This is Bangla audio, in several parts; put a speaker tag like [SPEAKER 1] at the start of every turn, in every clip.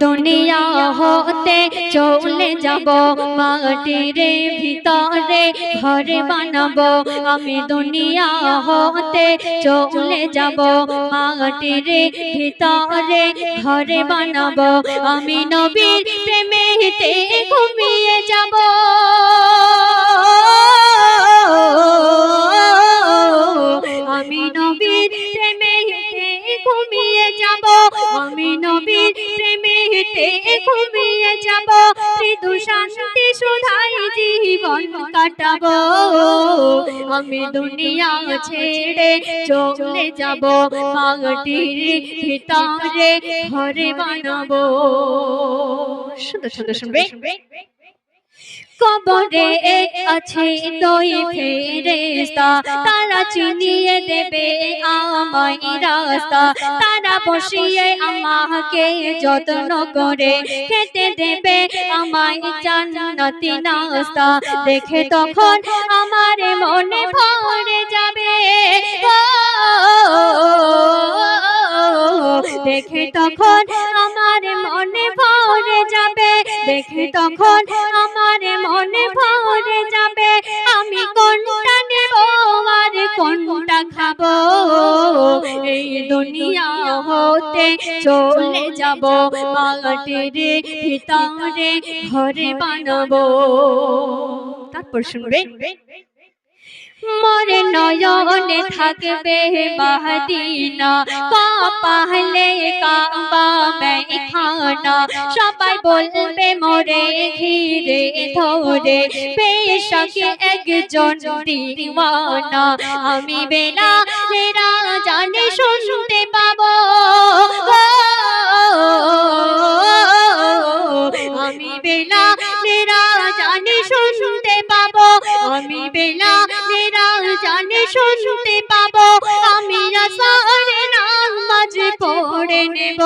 [SPEAKER 1] দুনিয়া হতে চলে যাব, মাটির ভিতরে ঘর বানাবো। আমি দুনিয়া হতে চলে যাব, মাটির ভিতরে ঘরে বানাবো। আমি নবীর প্রেমেতে ঘুমিয়ে যাব। প্রেমেতে ঘুমিয়ে যাব। মৃদু শান্তি সুধাই জীবন কাটাব। আমি দুনিয়া ছেড়ে চলে যাব। মাটির ভিতরে ঘরে বানাবো। সুন্দর সুন্দর শুনবে। কবরে আছে দুই ফেরেশতা। তারা চিনিয়ে দেবে আমায় রাস্তা তারা বসিয়ে আমাকে যত্ন করে। খেতে দেবে আমায় জান্নাতি নাস্তা। দেখে তখন আমার মনে ভরে যাবে। দেখে তখন আমার মনে ভরে যাবে। দেখে তখন চলে যাব মাটির ভিতরে ঘরে বানাবো। তারপর শুনবে, মোর নয়নে থাকবে বাহাদিনা কপালে কাবা খানা সবাই বলবে, মোরে ঘিরে ধরে, বেশক একজন দিওয়ানা। আমি বেলা জানে, শুনতে পাবো। শুনতে পাবো আমি রাসারে পড়ে নেব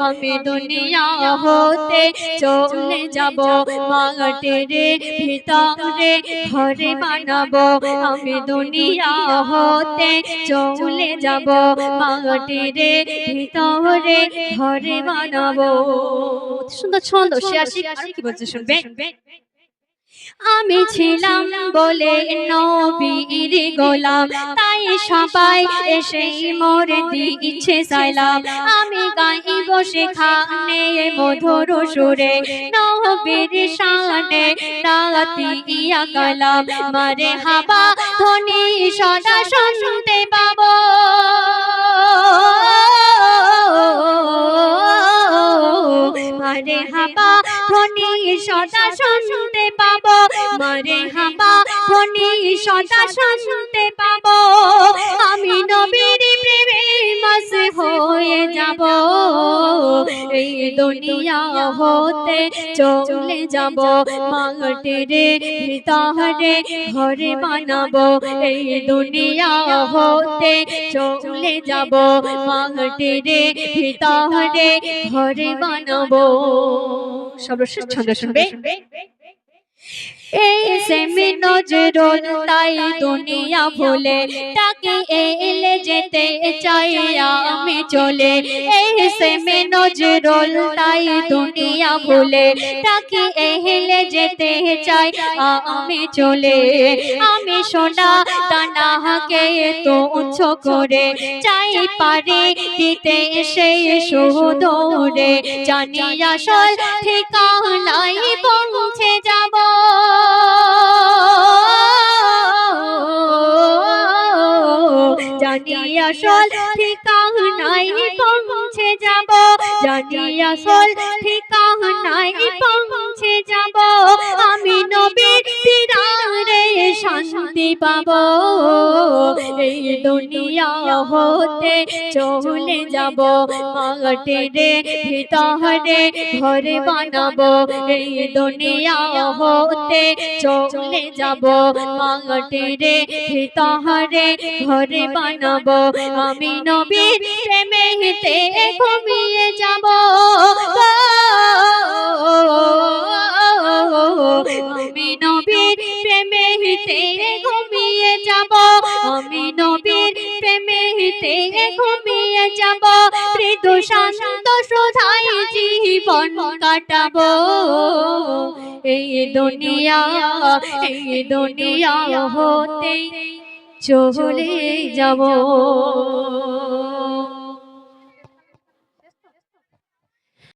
[SPEAKER 1] আমি দুনিয়া হতে চলে যাব মাটির ভিতরে ঘরে বানাবো আমি দুনিয়া হতে চলে যাব মাটির ভিতরে ঘরে বানাবো সুন্দর ছন্দ সে আসি কি বলছে শুনবে আমি ছিলাম বলে নবীর গোলাম। তাই সবাই এসে মোর দিচ্ছে সালাম আমি গাইব সেখানে মধুর সুরে। নবীর শানে রাতি ইয়া কালাম মারে হাবা ধ্বনি সদা শুনতে পাবো। মারে হাবা ধ্বনি সদা শুনতে মারে হাবা ধ্বনি সদা শুনতে পাবো। আমি নবীর প্রেমে মাস হয়ে যাব। এই দুনিয়া হতে চলে যাব। মাটির ভিতরে ঘরে বানাবো। এই দুনিয়া হতে চলে যাব। মাটির ভিতরে ঘরে বানাবো। সর্বশেষ ছন্দ শুনবে। এই সেমি নজরুল তাই দুনিয়া ভুলে তাকে এলে যেতে চাই আমি চলে। এই সেমি নজরুল তাই দুনিয়া ভুলে তাকে এলে যেতে চাই আমি চলে। আমি সোনা তানাকে তো উচ্চ করে চাই পারে দিতে সেই সুদৌরে। জানি আসল ঠিকানাই পৌঁছে জানি আসল ঠিকানাই পৌঁছে যাব। জানি আসল ঠিকানাই পৌঁছে যাব। পাব। এই দুনিয়া হতে চলে যাব। মাটির ভিতরে ঘরে বানাবো। এই দুনিয়া হতে চলে যাব। মাটির ভিতরে ঘরে বানাবো। আমি নবীর প্রেমেতে ঘুমিয়ে যাব। আমি নবীর প্রেমেতে প্রেমেতে ঘুমিয়ে যাব মৃদু শান্ত সুধাই জীবন কাটাবো। এই দুনিয়া এই দুনিয়া হতে চলে যাব।